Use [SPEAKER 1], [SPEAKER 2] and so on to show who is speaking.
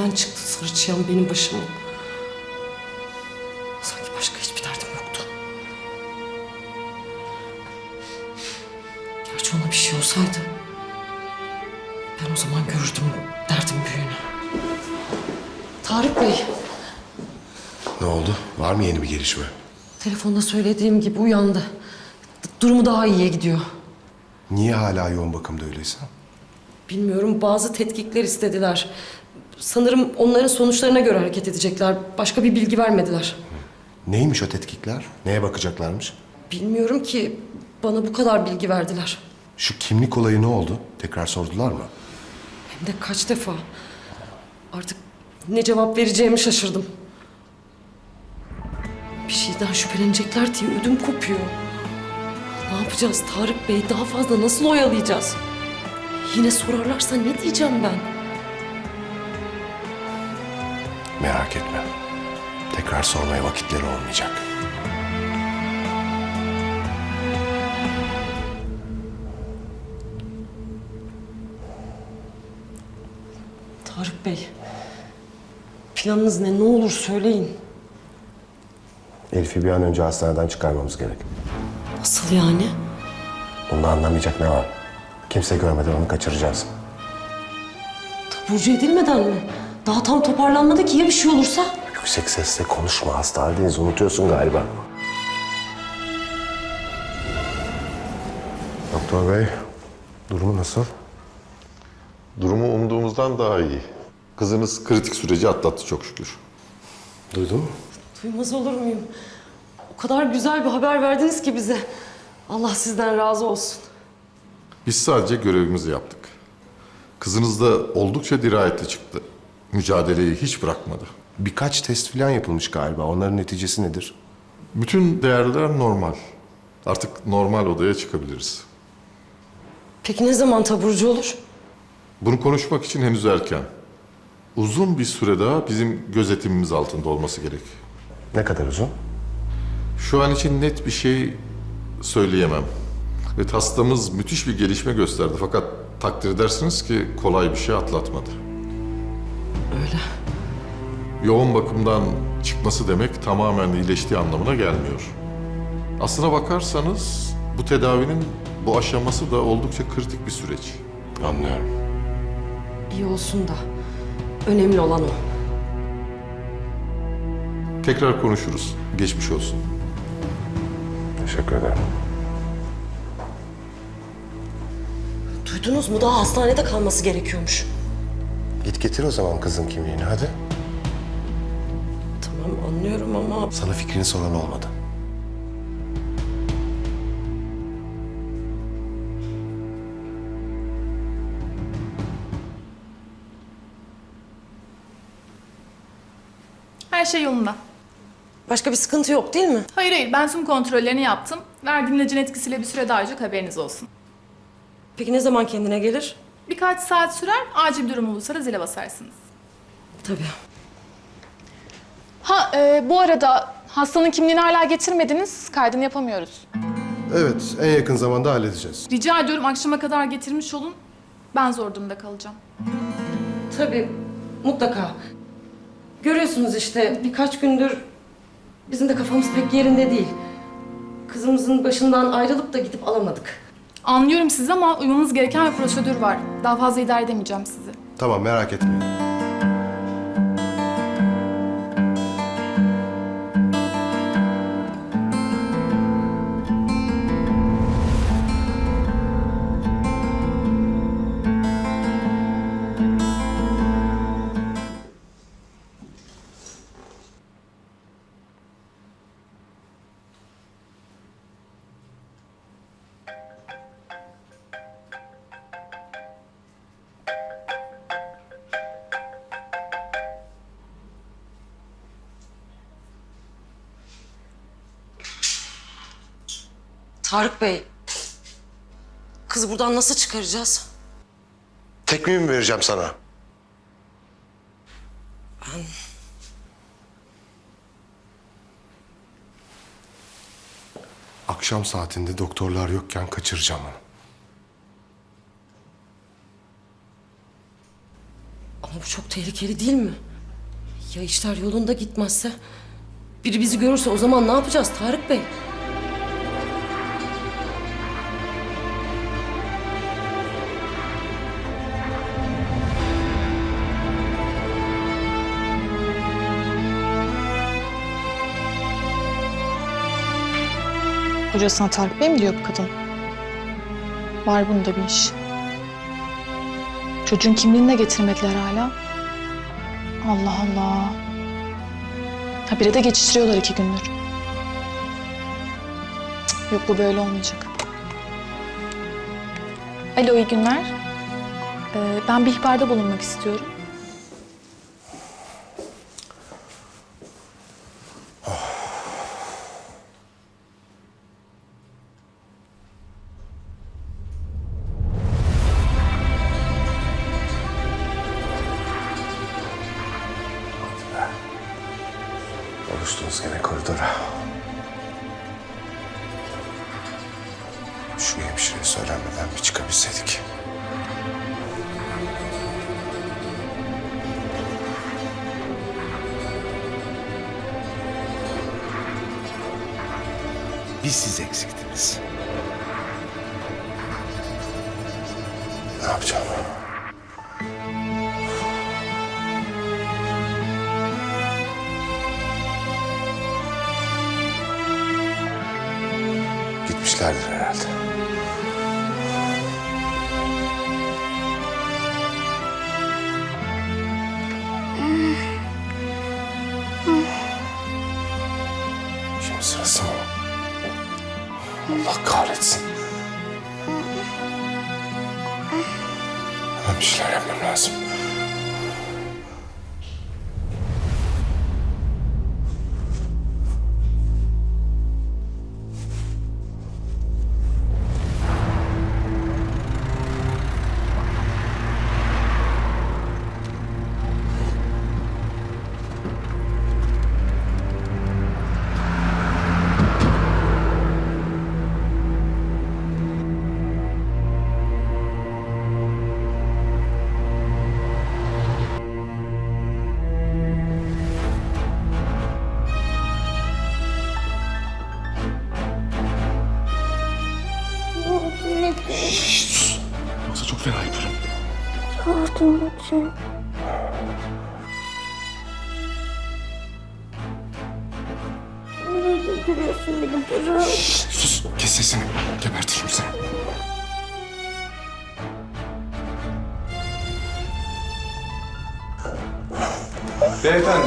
[SPEAKER 1] nereden çıktı sarı çıyan benim başıma? Sanki başka hiçbir derdim yoktu. Gerçi ona bir şey olsaydı ben o zaman görürdüm derdim büyüğünü. Tarık Bey,
[SPEAKER 2] Ne oldu? Var mı yeni bir gelişme?
[SPEAKER 1] telefonda söylediğim gibi uyandı. Durumu daha iyiye gidiyor.
[SPEAKER 2] Niye hala yoğun bakımda öyleyse?
[SPEAKER 1] Bilmiyorum bazı tetkikler istediler. Sanırım onların sonuçlarına göre hareket edecekler. Başka bir bilgi vermediler.
[SPEAKER 2] Neymiş o tetkikler? Neye bakacaklarmış?
[SPEAKER 1] Bilmiyorum ki bana bu kadar bilgi verdiler.
[SPEAKER 2] Şu kimlik olayı ne oldu? Tekrar sordular mı?
[SPEAKER 1] Hem de kaç defa. Artık ne cevap vereceğimi şaşırdım. Bir şeyden şüphelenecekler diye ödüm kopuyor. Ne yapacağız Tarık Bey? Daha fazla nasıl oyalayacağız? Yine sorarlarsa ne diyeceğim ben?
[SPEAKER 2] Merak etme. Tekrar sormaya vakitleri olmayacak.
[SPEAKER 1] Tarık Bey, planınız ne? Ne olur söyleyin.
[SPEAKER 2] Elif'i bir an önce hastaneden çıkarmamız gerek.
[SPEAKER 1] Nasıl yani?
[SPEAKER 2] Bunda anlamayacak ne var? Kimse görmeden onu kaçıracağız.
[SPEAKER 1] Taburcu edilmeden mi? Daha tam toparlanmadı ki ya bir şey olursa?
[SPEAKER 2] Yüksek sesle konuşma. Hasta haldeyiz. Unutuyorsun galiba. Doktor bey, durumu nasıl?
[SPEAKER 3] Durumu umduğumuzdan daha iyi. Kızınız kritik süreci atlattı çok şükür.
[SPEAKER 2] Duydun mu?
[SPEAKER 1] Duymaz olur muyum? O kadar güzel bir haber verdiniz ki bize. Allah sizden razı olsun.
[SPEAKER 3] Biz sadece görevimizi yaptık. Kızınız da oldukça dirayetli çıktı. Mücadeleyi hiç bırakmadı.
[SPEAKER 2] Birkaç test falan yapılmış galiba. Onların neticesi nedir?
[SPEAKER 3] Bütün değerler normal. Artık normal odaya çıkabiliriz.
[SPEAKER 1] Peki ne zaman taburcu olur?
[SPEAKER 3] Bunu konuşmak için henüz erken. Uzun bir süre daha bizim gözetimimiz altında olması gerek.
[SPEAKER 2] Ne kadar uzun?
[SPEAKER 3] Şu an için net bir şey söyleyemem. Ve hastamız müthiş bir gelişme gösterdi fakat takdir edersiniz ki kolay bir şey atlatmadı.
[SPEAKER 1] Öyle.
[SPEAKER 3] Yoğun bakımdan çıkması demek tamamen iyileştiği anlamına gelmiyor. Aslına bakarsanız bu tedavinin bu aşaması da oldukça kritik bir süreç.
[SPEAKER 2] Anlıyorum.
[SPEAKER 1] İyi olsun da. Önemli olan o.
[SPEAKER 3] Tekrar konuşuruz. Geçmiş olsun.
[SPEAKER 2] Teşekkür ederim.
[SPEAKER 1] Duydunuz mu? Daha hastanede kalması gerekiyormuş.
[SPEAKER 2] Git getir o zaman kızın kimliğini hadi.
[SPEAKER 1] Tamam anlıyorum ama...
[SPEAKER 2] Sana fikrini soran olmadı.
[SPEAKER 4] Her şey yolunda.
[SPEAKER 1] Başka bir sıkıntı yok değil mi?
[SPEAKER 4] Hayır hayır ben tüm kontrollerini yaptım. Verdiğim ilacın etkisiyle bir süre daha olacak haberiniz olsun.
[SPEAKER 1] Peki ne zaman kendine gelir?
[SPEAKER 4] Birkaç saat sürer acil bir durum olursa da zile basarsınız.
[SPEAKER 1] Tabii.
[SPEAKER 4] Ha e, bu arada hastanın kimliğini hala getirmediniz. Kaydını yapamıyoruz.
[SPEAKER 2] Evet, en yakın zamanda halledeceğiz.
[SPEAKER 4] Rica ediyorum akşama kadar getirmiş olun. Ben zor durumda kalacağım.
[SPEAKER 1] Tabii. Mutlaka. Görüyorsunuz işte birkaç gündür bizim de kafamız pek yerinde değil. Kızımızın başından ayrılıp da gidip alamadık.
[SPEAKER 4] Anlıyorum sizi ama uymanız gereken bir prosedür var. Daha fazla idare edemeyeceğim sizi.
[SPEAKER 2] Tamam, merak etmeyin.
[SPEAKER 1] Tarık Bey, kızı buradan nasıl çıkaracağız?
[SPEAKER 2] Tekmeyi mi vereceğim sana? Akşam saatinde doktorlar yokken kaçıracağım onu.
[SPEAKER 1] Ama bu çok tehlikeli değil mi? Ya işler yolunda gitmezse? Biri bizi görürse o zaman ne yapacağız Tarık Bey?
[SPEAKER 4] Kocasına Tarık Bey mi diyor bu kadın? Var bunda bir iş. Çocuğun kimliğini de getirmediler hala. Allah Allah. Ha bire de geçiştiriyorlar iki gündür. Yok bu böyle olmayacak. Alo iyi günler. Ee, ben bir ihbarda bulunmak istiyorum.
[SPEAKER 2] Koridora. Şu hemşireye söylenmeden bir çıkabilseydik.
[SPEAKER 5] Bir siz eksiktiniz.
[SPEAKER 2] Ne yapacağım? Herhalde. Allah kahretsin. Hemen bir şeyler yapmam lazım.
[SPEAKER 6] Lütfen. Nereye götürüyorsun beni bırak.
[SPEAKER 2] Sus, kes sesini. Gebertirim seni.
[SPEAKER 7] Beyefendi,